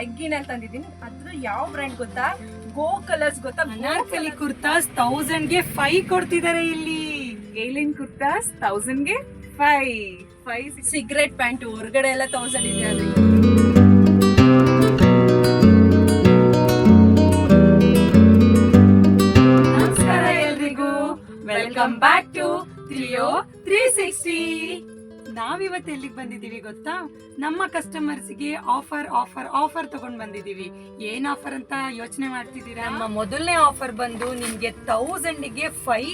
Legging ತಂದಿದ್ದೀನಿ. ಅದ್ರ ಯಾವ ಬ್ರ್ಯಾಂಡ್ ಗೊತ್ತಾ? ಗೋ ಕಲರ್ಸ್ ಗೊತ್ತಾ? ಅನಾರ್ಕಲಿ ಕುರ್ತಾಸ್ ತೌಸಂಡ್ಗೆ ಫೈವ್ ಕೊಡ್ತಿದ್ದಾರೆ ಇಲ್ಲಿ. ಏಲಿನ್ ಕುರ್ತಾಸ್ ತೌಸಂಡ್ಗೆ ಫೈವ್ ಫೈವ್ ಸಿಗರೆಟ್ ಪ್ಯಾಂಟ್ ಹೊರಗಡೆ ಎಲ್ಲ ತೌಸಂಡ್ ಇದೆ ಅದು ನಮಸ್ಕಾರ ಎಲ್ರಿಗೂ. Welcome back to three sixty ನಾವಿವತ್ತು ಎಲ್ಲಿಗೆ ಬಂದಿದ್ದೀವಿ ಗೊತ್ತಾ? ನಮ್ಮ ಕಸ್ಟಮರ್ಸ್ಗೆ ಆಫರ್ ಆಫರ್ ಆಫರ್ ತಗೊಂಡ್ ಬಂದಿದ್ದೀವಿ. ಏನ್ ಆಫರ್ ಅಂತ ಯೋಚನೆ ಮಾಡ್ತಿದ್ದೀರಾ? ನಮ್ಮ ಮೊದಲನೇ ಆಫರ್ ಬಂದು ನಿಮ್ಗೆ ತೌಸಂಡಿಗೆ ಫೈ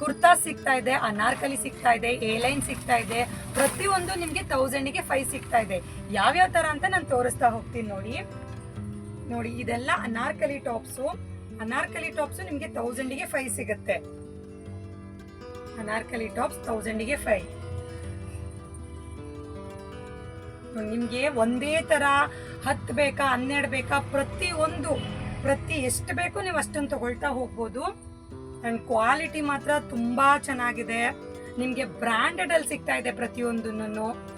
ಕುರ್ತಾ ಸಿಗ್ತಾ ಇದೆ, ಅನಾರ್ಕಲಿ ಸಿಗ್ತಾ ಇದೆ ಲೈನ್ ಸಿಗ್ತಾ ಇದೆ. ಪ್ರತಿಯೊಂದು ನಿಮ್ಗೆ ತೌಸಂಡಿಗೆ ಫೈ ಸಿಗ್ತಾ ಇದೆ. ಯಾವ್ಯಾವ ತರ ಅಂತ ನಾನು ತೋರಿಸ್ತಾ ಹೋಗ್ತೀನಿ ನೋಡಿ. ನೋಡಿ, ಇದೆಲ್ಲ ಅನಾರ್ಕಲಿ ಟಾಪ್ಸು. ಅನಾರ್ಕಲಿ ಟಾಪ್ಸ್ ನಿಮ್ಗೆ ತೌಸಂಡಿಗೆ ಫೈ ಸಿಗುತ್ತೆ. ಅನಾರ್ಕಲಿ ಟಾಪ್ಸ್ ತೌಸಂಡಿಗೆ ಫೈವ್ ನಿಮ್ಗೆ ಒಂದೇ ತರ ಹತ್ತು ಬೇಕಾ, ಹನ್ನೆರಡು ಬೇಕಾ, ಪ್ರತಿ ಒಂದು, ಪ್ರತಿ ಎಷ್ಟು ಬೇಕು ನೀವು ಅಷ್ಟನ್ನು ತಗೊಳ್ತಾ ಹೋಗ್ಬೋದು. ಆ್ಯಂಡ್ ಕ್ವಾಲಿಟಿ ಮಾತ್ರ ತುಂಬ ಚೆನ್ನಾಗಿದೆ. ನಿಮಗೆ ಬ್ರ್ಯಾಂಡೆಡಲ್ಲಿ ಸಿಗ್ತಾ ಇದೆ ಪ್ರತಿಯೊಂದನ್ನು.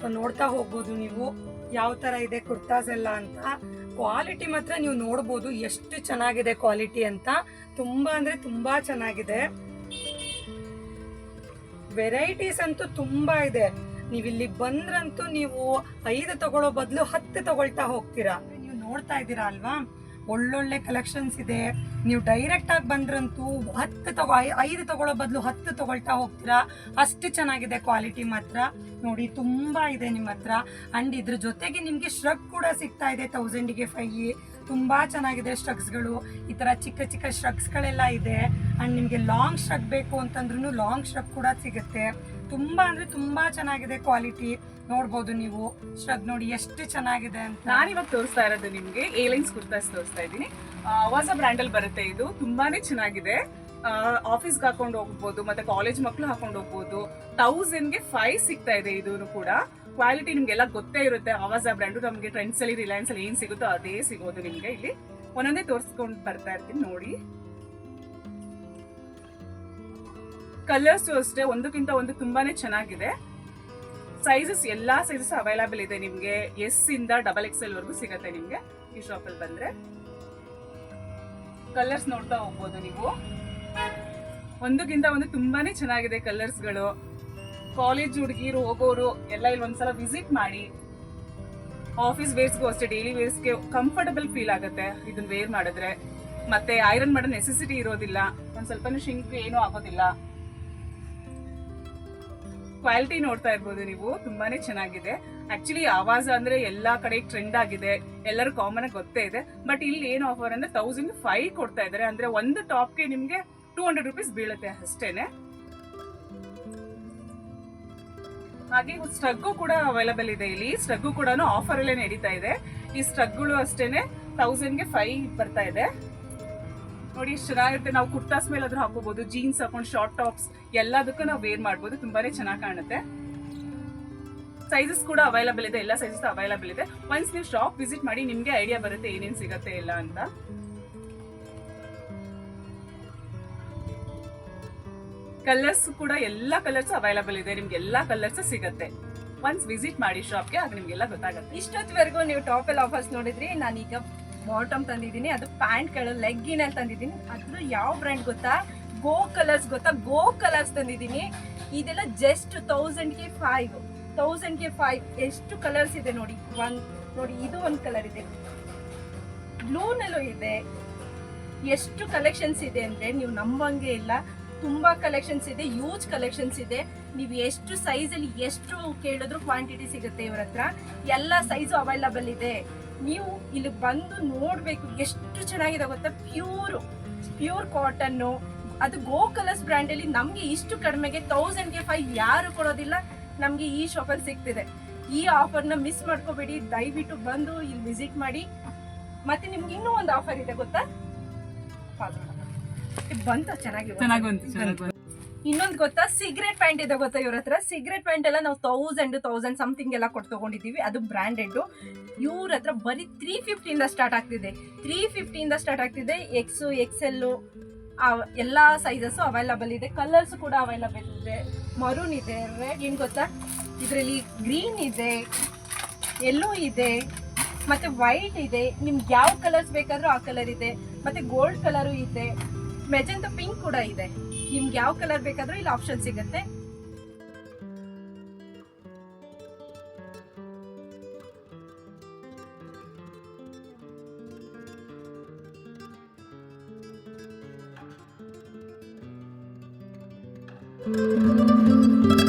ಸೊ ನೋಡ್ತಾ ಹೋಗ್ಬೋದು ನೀವು ಯಾವ ಥರ ಇದೆ ಕುರ್ತಾಸ್ ಎಲ್ಲ ಅಂತ. ಕ್ವಾಲಿಟಿ ಮಾತ್ರ ನೀವು ನೋಡ್ಬೋದು ಎಷ್ಟು ಚೆನ್ನಾಗಿದೆ ಕ್ವಾಲಿಟಿ ಅಂತ. ತುಂಬ ಅಂದರೆ ತುಂಬ ಚೆನ್ನಾಗಿದೆ. ವೆರೈಟೀಸ್ ಅಂತೂ ತುಂಬ ಇದೆ. ನೀವು ಇಲ್ಲಿ ಬಂದ್ರಂತೂ ನೀವು ಐದು ತಗೊಳ್ಳೋ ಬದಲು ಹತ್ತು ತಗೊಳ್ತಾ ಹೋಗ್ತೀರಾ. ನೀವು ನೋಡ್ತಾ ಇದ್ದೀರಾ ಅಲ್ವಾ? ಒಳ್ಳೊಳ್ಳೆ ಕಲೆಕ್ಷನ್ಸ್ ಇದೆ. ನೀವು ಡೈರೆಕ್ಟ್ ಆಗಿ ಬಂದ್ರಂತೂ ಹತ್ತು ತಗೋ ಐದು ತಗೊಳ್ಳೋ ಬದಲು ಹತ್ತು ತಗೊಳ್ತಾ ಹೋಗ್ತೀರಾ. ಅಷ್ಟು ಚೆನ್ನಾಗಿದೆ ಕ್ವಾಲಿಟಿ ಮಾತ್ರ. ನೋಡಿ, ತುಂಬಾ ಇದೆ ನಿಮ್ಮ ಹತ್ರ. ಅಂಡ್ ಇದ್ರ ಜೊತೆಗೆ ನಿಮಗೆ ಶ್ರಗ್ ಕೂಡ ಸಿಗ್ತಾ ಇದೆ ತೌಸಂಡಿಗೆ ಫೈ ತುಂಬಾ ಚೆನ್ನಾಗಿದೆ ಶ್ರಗ್ಸ್ಗಳು ಈ ತರ ಚಿಕ್ಕ ಚಿಕ್ಕ ಶ್ರಗ್ಸ್ಗಳೆಲ್ಲ ಇದೆ. ಅಂಡ್ ನಿಮಗೆ ಲಾಂಗ್ ಶ್ರಗ್ ಬೇಕು ಅಂತಂದ್ರೂ ಲಾಂಗ್ ಶ್ರಗ್ ಕೂಡ ಸಿಗುತ್ತೆ. ತುಂಬಾ ಅಂದ್ರೆ ತುಂಬಾ ಚೆನ್ನಾಗಿದೆ ಕ್ವಾಲಿಟಿ ನೋಡ್ಬೋದು ನೀವು. ಶ್ರದ್ ನೋಡಿ ಎಷ್ಟು ಚೆನ್ನಾಗಿದೆ ಅಂತ. ನಾನು ಇವಾಗ ತೋರಿಸ್ತಾ ಇರೋದು ನಿಮ್ಗೆ ಏಲೈನ್ಸ್ ಕುರ್ತಾಸ್ ತೋರಿಸ್ತಾ ಇದ್ದೀನಿ. ಹೊಸ ಬ್ರ್ಯಾಂಡ್ ಅಲ್ಲಿ ಬರುತ್ತೆ ಇದು. ತುಂಬಾನೇ ಚೆನ್ನಾಗಿದೆ. ಆಫೀಸ್ಗೆ ಹಾಕೊಂಡು ಹೋಗ್ಬೋದು, ಮತ್ತೆ ಕಾಲೇಜ್ ಮಕ್ಕಳು ಹಾಕೊಂಡು ಹೋಗ್ಬೋದು. ತೌಸಂಡ್ಗೆ ಫೈವ್ ಸಿಗ್ತಾ ಇದೆ ಇದು ಕೂಡ. ಕ್ವಾಲಿಟಿ ನಿಮ್ಗೆಲ್ಲ ಗೊತ್ತೇ ಇರುತ್ತೆ. ಆವಾಜ ಬ್ರ್ಯಾಂಡು ನಮಗೆ ಟ್ರೆಂಡ್ಸ್ ಅಲ್ಲಿ ರಿಲಯನ್ಸ್ ಅಲ್ಲಿ ಏನ್ ಸಿಗುತ್ತೋ ಅದೇ ಸಿಗೋದು ನಿಮಗೆ ಇಲ್ಲಿ. ಒಂದೊಂದೇ ತೋರಿಸ್ಕೊಂಡು ಬರ್ತಾ ಇರ್ತೀನಿ ನೋಡಿ. ಕಲರ್ಸ್ ಅಷ್ಟೇ, ಒಂದಕ್ಕಿಂತ ಒಂದು ತುಂಬಾನೇ ಚೆನ್ನಾಗಿದೆ. ಸೈಜಸ್ ಎಲ್ಲ ಸೈಜಸ್ ಅವೈಲಬಲ್ ಇದೆ ನಿಮಗೆ. ಎಸ್ ಇಂದ ಡಬಲ್ ಎಕ್ಸ್ ಎಲ್ ವರೆಗೂ ಸಿಗತ್ತೆ ನಿಮಗೆ ಈ ಶಾಪಲ್ಲಿ ಬಂದ್ರೆ. ಕಲರ್ಸ್ ನೋಡ್ತಾ ಹೋಗ್ಬೋದು ನೀವು. ಒಂದಕ್ಕಿಂತ ಒಂದು ತುಂಬಾನೇ ಚೆನ್ನಾಗಿದೆ ಕಲರ್ಸ್ಗಳು ಕಾಲೇಜ್ ಹುಡುಗಿರು, ಹೋಗೋರು, ಎಲ್ಲ ಇಲ್ಲಿ ಒಂದ್ಸಲ ವಿಸಿಟ್ ಮಾಡಿ. ಆಫೀಸ್ ವೇರ್ಸ್ಗೂ ಅಷ್ಟೇ ಡೈಲಿ ವೇರ್ಸ್ಗೆ ಕಂಫರ್ಟಬಲ್ ಫೀಲ್ ಆಗುತ್ತೆ ಇದನ್ನ ವೇರ್ ಮಾಡಿದ್ರೆ. ಮತ್ತೆ ಐರನ್ ಮಾಡೋ ನೆಸೆಸಿಟಿ ಇರೋದಿಲ್ಲ. ಒಂದ್ ಸ್ವಲ್ಪ ಶಿಂಕ್ ಏನೂ ಆಗೋದಿಲ್ಲ. ಕ್ವಾಲಿಟಿ ನೋಡ್ತಾ ಇರ್ಬೋದು ನೀವು, ತುಂಬಾನೇ ಚೆನ್ನಾಗಿದೆ. ಆಕ್ಚುಲಿ ಆವಾಜ ಅಂದ್ರೆ ಎಲ್ಲಾ ಕಡೆ ಟ್ರೆಂಡ್ ಆಗಿದೆ, ಎಲ್ಲರೂ ಕಾಮನ್ ಆಗಿ ಗೊತ್ತೇ ಇದೆ. ಬಟ್ ಇಲ್ಲಿ ಏನು ಆಫರ್ ಅಂದ್ರೆ ತೌಸಂಡ್ ಫೈವ್ ಕೊಡ್ತಾ ಇದ್ದಾರೆ. ಅಂದ್ರೆ ಒಂದು ಟಾಪ್ಗೆ ನಿಮ್ಗೆ ಟೂ ಹಂಡ್ರೆಡ್ ರುಪೀಸ್ ಬೀಳುತ್ತೆ ಅಷ್ಟೇನೆ. ಹಾಗೆ ಸ್ಟ್ರಗ್ಗು ಕೂಡ ಅವೈಲಬಲ್ ಇದೆ ಇಲ್ಲಿ. ಸ್ಟ್ರಗ್ಗು ಕೂಡ ಆಫರ್ ಅಲ್ಲೇ ನಡೀತಾ ಇದೆ. ಈ ಸ್ಟ್ರಗ್ಗಳು ಅಷ್ಟೇನೆ ತೌಸಂಡ್ಗೆ ಫೈವ್ ಬರ್ತಾ ಇದೆ. ನೋಡಿ ಇಷ್ಟು ಚೆನ್ನಾಗಿರುತ್ತೆ ನಾವು ಕುರ್ತಾಸ್ ಮೇಲೆ ಆದ್ರೂ ಹಾಕೋಬಹುದು ಜೀನ್ಸ್ ಹಾಕೊಂಡು ಶಾರ್ಟ್ ಟಾಪ್ಸ್ ಎಲ್ಲದಕ್ಕೂ ನಾವು ವೇರ್ ಮಾಡ್ಬೋದು, ತುಂಬಾನೇ ಚೆನ್ನಾಗಿ ಕಾಣುತ್ತೆ. ಸೈಜಸ್ ಕೂಡ ಅವೈಲಬಲ್ ಇದೆ, ಎಲ್ಲ ಸೈಜಸ್ ಅವೈಲಬಲ್ ಇದೆ. ಒನ್ಸ್ ನೀವು ಶಾಪ್ ವಿಸಿಟ್ ಮಾಡಿ ನಿಮ್ಗೆ ಐಡಿಯಾ ಬರುತ್ತೆ ಏನೇನ್ ಸಿಗತ್ತೆ ಇಲ್ಲ ಅಂತ. ಕಲರ್ಸ್ ಕೂಡ ಎಲ್ಲ ಕಲರ್ಸ್ ಅವೈಲಬಲ್ ಇದೆ, ನಿಮ್ಗೆ ಎಲ್ಲಾ ಕಲರ್ಸ್ ಸಿಗತ್ತೆ. ಒನ್ಸ್ ವಿಸಿಟ್ ಮಾಡಿ ಶಾಪ್ಗೆ ಆಗ ನಿಮ್ಗೆಲ್ಲ ಗೊತ್ತಾಗುತ್ತೆ. ಇಷ್ಟೊತ್ತವರೆಗೂ ನೀವು ಟಾಪ್ ಎಲ್ಲ ಆಫರ್ಸ್ ನೋಡಿದ್ರಿ, ನಾನೀಗ ಬಾಟಮ್ ತಂದಿದ್ದೀನಿ, ಅದು ಪ್ಯಾಂಟ್ ಕೆಳ ಲೆಗ್ಗಿನ ತಂದಿದ್ದೀನಿ. ಅದ್ರ ಯಾವ ಬ್ರ್ಯಾಂಡ್ ಗೊತ್ತಾ? ಗೋ ಕಲರ್ಸ್ ಗೊತ್ತಾ? ಗೋ ಕಲರ್ಸ್ ತಂದಿದ್ದೀನಿ. ಇದೆಲ್ಲ ಜಸ್ಟ್ ತೌಸಂಡ್ಗೆ ಫೈವ್. ತೌಸಂಡ್ಗೆ ಫೈವ್. ಎಷ್ಟು ಕಲರ್ಸ್ ಇದೆ ನೋಡಿ. ಒನ್ ನೋಡಿ, ಇದು ಒಂದು ಕಲರ್ ಇದೆ. ಬ್ಲೂನಲ್ಲೂ ಇದೆ. ಎಷ್ಟು ಕಲೆಕ್ಷನ್ಸ್ ಇದೆ ಅಂದ್ರೆ ನೀವು ನಂಬಂಗೆ ಇಲ್ಲ. ತುಂಬಾ ಕಲೆಕ್ಷನ್ಸ್ ಇದೆ ಯೂಜ್ ಕಲೆಕ್ಷನ್ಸ್ ಇದೆ. ನೀವು ಎಷ್ಟು ಸೈಜ್ ಅಲ್ಲಿ ಎಷ್ಟು ಕೇಳಿದ್ರು ಕ್ವಾಂಟಿಟಿ ಸಿಗುತ್ತೆ ಇವ್ರ ಹತ್ರ. ಎಲ್ಲ ಸೈಜು ಅವೈಲಬಲ್ ಇದೆ. ನೀವು ಇಲ್ಲಿ ಬಂದು ನೋಡ್ಬೇಕು ಎಷ್ಟು ಚೆನ್ನಾಗಿದೆ ಗೊತ್ತಾ? ಪ್ಯೂರ್ ಪ್ಯೂರ್ ಕಾಟನ್ನು ಅದು ಗೋ ಕಲರ್ಸ್ ಬ್ರ್ಯಾಂಡ್ ಅಲ್ಲಿ ನಮ್ಗೆ ಇಷ್ಟು ಕಡಿಮೆಗೆ ತೌಸಂಡ್ಗೆ ಫೈವ್ ಯಾರು ಕೊಡೋದಿಲ್ಲ, ನಮಗೆ ಈ ಶಾಪಲ್ಲಿ ಸಿಗ್ತಿದೆ. ಈ ಆಫರ್ನ ಮಿಸ್ ಮಾಡ್ಕೋಬೇಡಿ, ದಯವಿಟ್ಟು ಬಂದು ಇಲ್ಲಿ ವಿಸಿಟ್ ಮಾಡಿ. ಮತ್ತೆ ನಿಮ್ಗೆ ಇನ್ನೂ ಒಂದು ಆಫರ್ ಇದೆ ಗೊತ್ತಾ? ಬಂತು, ಚೆನ್ನಾಗಿ ಇನ್ನೊಂದು ಗೊತ್ತಾ? ಸಿಗರೆಟ್ ಪ್ಯಾಂಟ್ ಇದೆ ಗೊತ್ತಾ ಇವ್ರ ಹತ್ರ? ಸಿಗರೆಟ್ ಪ್ಯಾಂಟ್ ಎಲ್ಲ ನಾವು ತೌಸಂಡ್ ತೌಸಂಡ್ ಸಮಥಿಂಗ್ ಎಲ್ಲ ಕೊಟ್ಟು ತಗೊಂಡಿದ್ದೀವಿ ಅದು ಬ್ರಾಂಡೆಡ್ ಇವ್ರ ಹತ್ರ ಬರೀ ತ್ರೀ ಫಿಫ್ಟಿಯಿಂದ ಸ್ಟಾರ್ಟ್ ಆಗ್ತಿದೆ. ತ್ರೀ ಫಿಫ್ಟಿಯಿಂದ ಸ್ಟಾರ್ಟ್ ಆಗ್ತಿದೆ. ಎಕ್ಸ್ ಎಕ್ಸೆಲ್ಲು ಎಲ್ಲ ಸೈಜಸ್ಸು ಅವೈಲಬಲ್ ಇದೆ. ಕಲರ್ಸ್ ಕೂಡ ಅವೈಲಬಲ್ ಇದೆ. ಮರೂನ್ ಇದೆ ರೆಡ್ ಏನು ಗೊತ್ತಾ? ಇದರಲ್ಲಿ ಗ್ರೀನ್ ಇದೆ ಎಲ್ಲೋ ಇದೆ, ಮತ್ತೆ ವೈಟ್ ಇದೆ. ನಿಮ್ಗೆ ಯಾವ ಕಲರ್ಸ್ ಬೇಕಾದರೂ ಆ ಕಲರ್ ಇದೆ. ಮತ್ತೆ ಗೋಲ್ಡ್ ಕಲರು ಇದೆ. ಮೆಜೆಂತ ಪಿಂಕ್ ಕೂಡ ಇದೆ. ನಿಮ್ಗೆ ಯಾವ ಕಲರ್ ಬೇಕಾದ್ರೂ ಇಲ್ಲಿ ಆಪ್ಷನ್ ಸಿಗುತ್ತೆ. Thank